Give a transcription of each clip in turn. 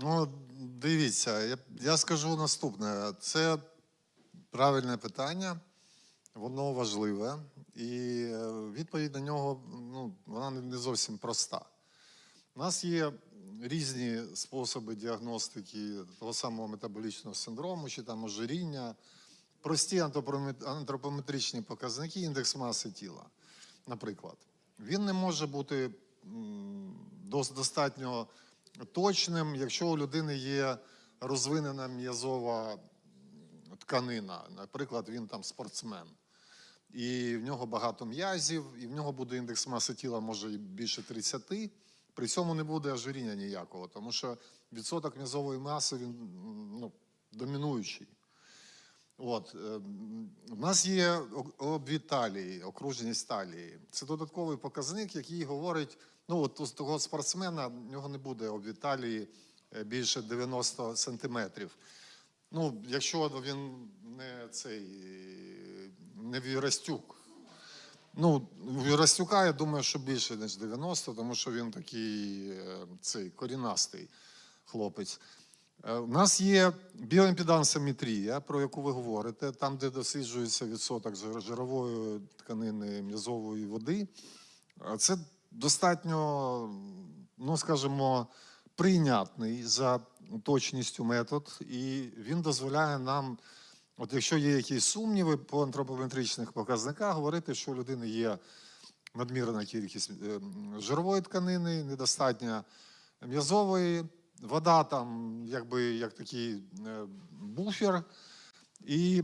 Ну, дивіться, я, я скажу наступне. Це правильне питання, воно важливе, і е, відповідь на нього ну, вона не- зовсім проста. У нас є різні способи діагностики того самого метаболічного синдрому чи там ожиріння, прості антропометричні показники, індекс маси тіла, наприклад. Він не може бути достатньо точним, якщо у людини є розвинена м'язова тканина. Наприклад, він там спортсмен. І в нього багато м'язів, і в нього буде індекс маси тіла може і більше 30. При цьому не буде ожиріння ніякого, тому що відсоток м'язової маси він ну, домінуючий. От, е, м, у нас є обвід талії, окруженість талії. Це додатковий показник, який говорить, ну от того спортсмена в нього не буде обвід талії е, більше 90 сантиметрів. Ну, якщо він не цей не Вірастюк. Ну, Вірастюка, я думаю, що більше, ніж 90, тому що він такий е, цей корінастий хлопець. Е, У нас є біоімпедансометрія, про яку ви говорите, там, де досліджується відсоток жирової тканини м'язової води. Е, Це достатньо, ну скажімо, прийнятний за точністю метод, і він дозволяє нам, от якщо є якісь сумніви по антропометричних показниках, говорити, що у людини є надмірна кількість е, жирової тканини, недостатня м'язової, вода там, якби як такий е, буфер. І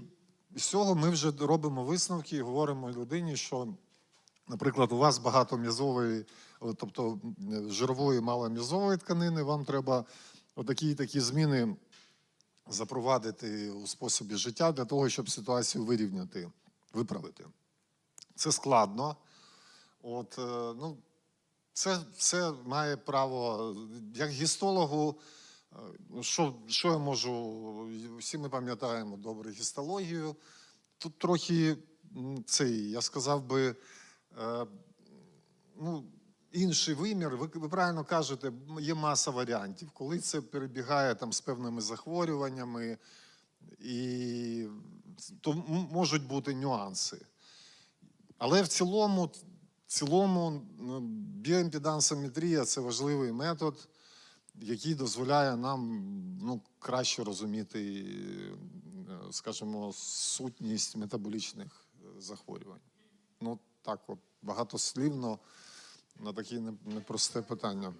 з цього ми вже робимо висновки і говоримо людині, що, наприклад, у вас багато м'язової, тобто е, жирової мало м'язової тканини, вам треба отакі такі зміни запровадити у способі життя для того, щоб ситуацію вирівняти, виправити. Це складно. От, е, ну, це все має право. Як гістологу, е, що, що я можу? Всі ми пам'ятаємо добре гістологію. Тут трохи цей, я сказав би, е, ну, інший вимір. Ви, ви правильно кажете, є маса варіантів, коли це перебігає там з певними захворюваннями, і то можуть бути нюанси. Але в цілому, в цілому ну, біоімпедансометрія це важливий метод, який дозволяє нам ну, краще розуміти, е, скажімо, сутність метаболічних е, захворювань. Ну, так от, багатослівно на таке не- непросте питання.